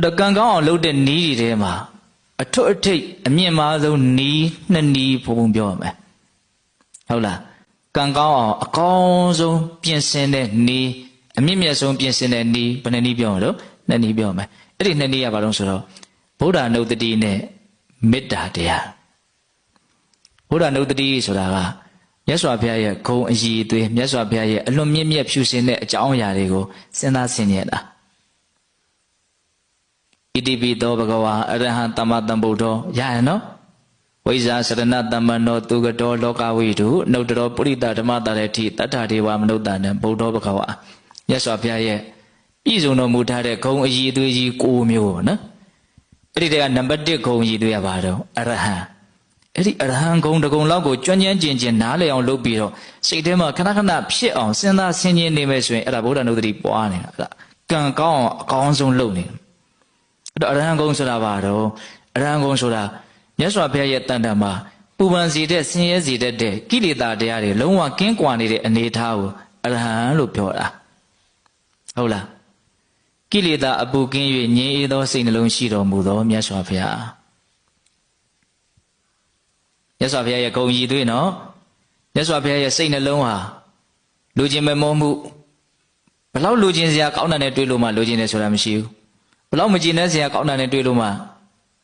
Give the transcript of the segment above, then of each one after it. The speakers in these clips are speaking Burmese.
အဲ့တော့ကံကောင်းအောင်လုပ်တဲ့နီးတွေထဲမှာအထွတ်အထိပ်အမြင့်မားဆုံးနီးနှစ်နီးဘုံဘုံပြောရမယ်ဟုတ်လားကံကောင်းအောင်အကောင်းဆုံးပြင်ဆင်တဲ့နီးအမြင့်မြတ်ဆုံးပြင်ဆင်တဲ့နီးဘယ်နှစ်နီးပြောမလို့နှစ်နီးပြောမယ်အဲ့ဒီနှစ်နီးကဘာလို့ဆိုတော့ဗုဒ္ဓနုတ္တိနဲ့မေတ္တာတရားဗုဒ္ဓနုတ္တိဆိုတာကမြတ်စွာဘုရားရဲ့ဂုံအည်အသွေးမြတ်စွာဘုရားရဲ့အလွန်မြင့်မြတ်ဖြူစင်တဲ့အကြောင်းအရာတွေကိုစဉ်းစားဆင်ခြင်တာ ဣတိပိသောဘဂဝါအရဟံသမ္မာသမ္ဗုဒ္ဓောရရနော်ဝိဇာစရဏတမ္မနောသူကတော်လောကဝိတုနှုတ်တော်ပုရိသဓမ္မတရတိတတ္ထာဒေဝမနုဿာနံဗုဒ္ဓောဘဂဝါမြတ်စွာဘုရားရဲ့ပြည့်စုံတော်မူထားတဲ့ဂုံအည်အသွေးကြီး၉မျိုးပေါ့နော်အဲ့ဒီတည်းကနံပါတ်1ဂုံအည်အသွေးကဘာတော့အရဟံအဲ့ဒီအရဟံဂုံတကုံလောက်ကိုကျွမ်းကျမ်းကျင်ကျင်နားလည်အောင်လုပ်ပြီးတော့စိတ်ထဲမှာခဏခဏဖြစ်အောင်စဉ်းစားဆင်ခြင်နေမယ်ဆိုရင်အဲ့ဒါဗုဒ္ဓနုဒတိပွားနေတာအဲ့ဒါကံကောင်းအောင်အကောင်းဆုံးလုပ်နေတယ် အဲ့တော့အရဟံဂုံဆိုတာဘာတော့အရဟံဂုံဆိုတာမြတ်စွာဘုရားရဲ့တန်တံမှာပူပန်စီတဲ့ဆင်းရဲစီတဲ့တဲ့ကိလေသာတရားတွေလုံးဝကင်းကွာနေတဲ့အနေအထားကိုအရဟံလို့ပြောတာဟုတ်လားကိလေသာအပူကင်း၍ငြိမ်းအေးသောစိတ်နှလုံးရှိတော်မူသောမြတ်စွာဘုရားမြတ်စွာဘုရားရဲ့ဂုံရည်သွေးနော်မြတ်စွာဘုရားရဲ့စိတ်နှလုံးဟာလူချင်းမမောမှုဘလောက်လူချင်းစရာကောင်းတာနဲ့တွေ့လို့မှလူချင်းတယ်ဆိုတာမရှိဘူး ဘလောက်မကျင်တဲ့စရာကောင်းတာနဲ့တွေ့လို့မှ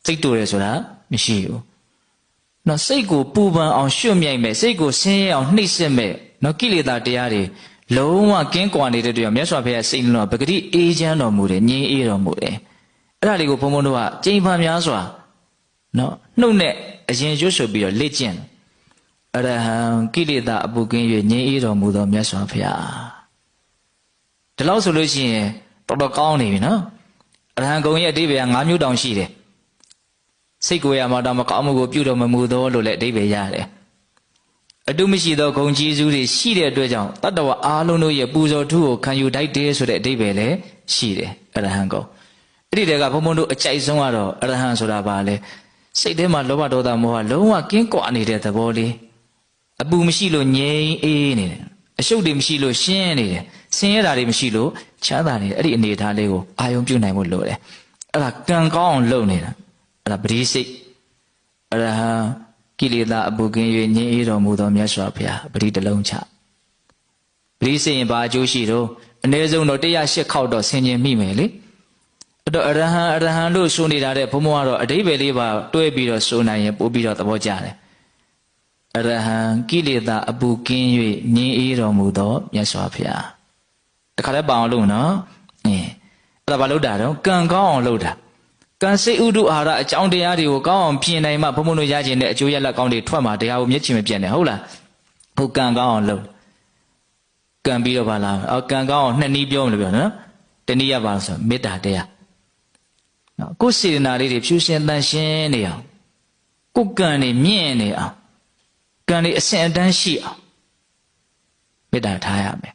စိတ်တူတယ်ဆိုတာမရှိဘူးနော်စိတ်ကိုပူပန်အောင်ရွှတ်မြိုက်မဲ့စိတ်ကိုဆင်းရဲအောင်နှိပ်စက်မဲ့နော်ကိလေသာတရားတွေလုံးဝကင်းကွာနေတဲ့တွေ့ရမြတ်စွာဘုရားစိတ်နှလုံးကပဂတိအေးချမ်းတော်မူတယ်ငြိမ်းအေးတော်မူတယ်အဲ့ဒါလေးကိုဘုံဘုံတို့ကကြိမ်ဖန်များစွာနော်နှုတ်နဲ့အရင်ရွတ်ဆိုပြီးတော့လေ့ကျင့်အရဟံကိလေသာအပုကင်း၍ငြိမ်းအေးတော်မူသောမြတ်စွာဘုရားဒီလောက်ဆိုလို့ရှိရင်တော်တော်ကောင်းနေပြီနော် အရဟံဂုံရဲ့အဓိပ္ပာယ်က၅မျိုးတောင်ရှိတယ်စိတ်ကိုယ်ရမှာတော့မကောင်းမှုကိုပြုတော်မမူသောလို့လည်းအဓိပ္ပာယ်ရတယ်အတုမရှိသောဂုံကျေးဇူးတွေရှိတဲ့အတွက်ကြောင့်တတ္တဝအားလုံးတို့ရဲ့ပူဇော်ထုကိုခံယူတိုက်တယ်ဆိုတဲ့အဓိပ္ပာယ်လည်းရှိတယ်အရဟံဂုံအဲ့ဒီတည်းကဘုံဘုံတို့အကြိုက်ဆုံးကတော့အရဟံဆိုတာဘာလဲစိတ်ထဲမှာလောဘဒေါသမောဟလုံးဝကင်းကွာနေတဲ့သဘောလေးအပူမရှိလို့ငြိမ်အေးနေတယ် အရှုပ်တွေမရှိလို့ရှင်းနေတယ်ဆင်းရဲတာတွေမရှိလို့ချမ်းသာနေတယ်အဲ့ဒီအနေအထားလေးကိုအာယုံပြုတ်နိုင်ဖို့လိုတယ်အဲ့ဒါကံကောင်းအောင်လုပ်နေတာအဲ့ဒါပရိစိတ်အရဟံကိလေသာအပူကင်း၍ငြိမ်းအေးတော်မူသောမြတ်စွာဘုရားပရိတလုံးချပရိစိတ်ရင်ဘာအကျိုးရှိတော့အ ਨੇ ဆုံးတော့108ခေါက်တော့ဆင်ခြင်မိမယ်လေအဲ့တော့အရဟံအရဟံလို့ဆိုနေတာတဲ့ဘုံဘုံကတော့အတိဘယ်လေးပါတွဲပြီးတော့ဆိုနိုင်ရင်ပို့ပြီးတော့သဘောကျတယ် အရဟံကိလေသာအပူကင်း၍ငြိမ်းအေးတော်မူသောမြတ်စွာဘုရားတခါတည်းပအောင်လို့နော်အင်းအဲ့ဒါဘာလို့တာတော့ကံကောင်းအောင်လုပ်တာကံစိတ်ဥဒုအာဟာရအကြောင်းတရားတွေကိုကောင်းအောင်ပြင်နိုင်မှဘုံဘုံတို့ရခြင်းတဲ့အကျိုးရလဒ်ကောင်းတွေထွက်မှာတရားကိုမျက်ချင်မပြတ်နဲ့ဟုတ်လားဟုတ်ကံကောင်းအောင်လုပ်ကံပြီးတော့ပါလားအော်ကံကောင်းအောင်နှစ်နည်းပြောမလို့ပြောနော်တနည်းရပါလို့ဆိုမေတ္တာတရားနော်ကိုယ်စေတနာလေးတွေဖြူရှင်တန်ရှင်းနေအောင်ကိုယ်ကံတွေမြင့်နေအောင် ကံတွေအစဉ်အတန်းရှိအောင်မေတ္တာထားရမယ်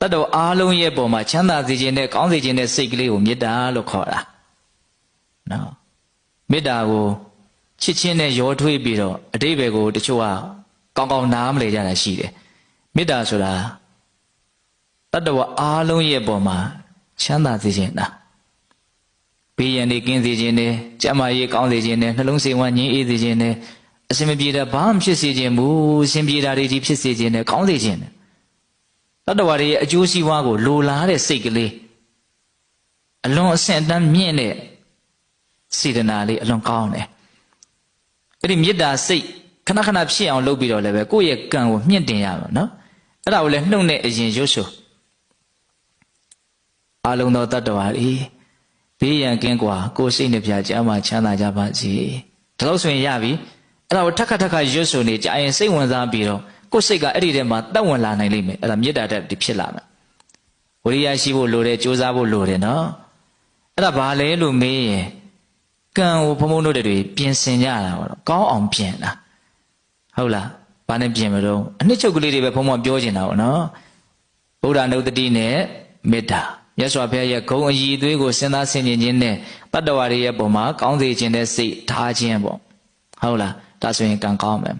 တတ်တော်အားလုံးရဲ့ပုံမှာချမ်းသာစေခြင်းနဲ့ကောင်းစေခြင်းနဲ့စိတ်ကလေးကိုမေတ္တာလို့ခေါ်တာနော်မေတ္တာကိုချစ်ချင်းနဲ့ရောထွေးပြီးတော့အတိဘယ်ကိုတချို့ကကောင်းကောင်းနားမလဲကြတာရှိတယ်မေတ္တာဆိုတာတတ္တဝအားလုံးရဲ့ပုံမှာချမ်းသာစေခြင်းတာဘေးရန်တွေကင်းစေခြင်းနဲ့ကြမ်းမာရေးကောင်းစေခြင်းနဲ့နှလုံးစိမ်ဝမ်းငြိမ်းအေးစေခြင်းနဲ့ အစင်မပြေတာဘာမှဖြစ်စေခြင်းမူအစင်ပြေတာတွေကြီးဖြစ်စေခြင်းနဲ့ကောင်းစေခြင်းနဲ့တတ္တဝါတွေရဲ့အကျိုးစီးပွားကိုလိုလားတဲ့စိတ်ကလေးအလွန်အဆင့်အတန်းမြင့်တဲ့စေတနာလေးအလွန်ကောင်းတယ်အဲ့ဒီမေတ္တာစိတ်ခဏခဏဖြစ်အောင်လုပ်ပြီးတော့လည်းပဲကိုယ့်ရဲ့ကံကိုမြင့်တင်ရမှာနော်အဲ့ဒါကိုလည်းနှုတ်နဲ့အရင်ရွတ်ဆိုအလုံးသောတတ္တဝါတွေဘေးရန်ကင်းကွာကိုယ်စိတ်နှပြကြမ်းမှချမ်းသာကြပါစေဒါလို့ဆိုရင်ရပြီ အဲ့ဒါကိုထက်ခါထက်ခါရွတ်ဆိုနေကြရင်စိတ်ဝင်စားပြီးတော့ကိုယ်စိတ်ကအဲ့ဒီထဲမှာတက်ဝင်လာနိုင်လိမ့်မယ်အဲ့ဒါမေတ္တာတက်ဒီဖြစ်လာမယ်ဝိရိယရှိဖို့လိုတယ်ကြိုးစားဖို့လိုတယ်နော်အဲ့ဒါဘာလဲလို့မေးရင်ကံကိုဘုံဘုံတို့တွေပြင်ဆင်ကြတာပေါ့ကောင်းအောင်ပြင်တာဟုတ်လားဘာနဲ့ပြင်မလို့အနှစ်ချုပ်ကလေးတွေပဲဘုံဘုံပြောချင်တာပေါ့နော်ဗုဒ္ဓနုတ္တိနဲ့မေတ္တာမြတ်စွာဘုရားရဲ့ဂုံအည်သွေးကိုစဉ်းစားဆင်ခြင်ခြင်းနဲ့တတ္တဝါတွေရဲ့ပုံမှာကောင်းစေခြင်းနဲ့စိတ်ထားခြင်းပေါ့ဟုတ်လား ဒါဆိုရင်ကံကောင်းမယ်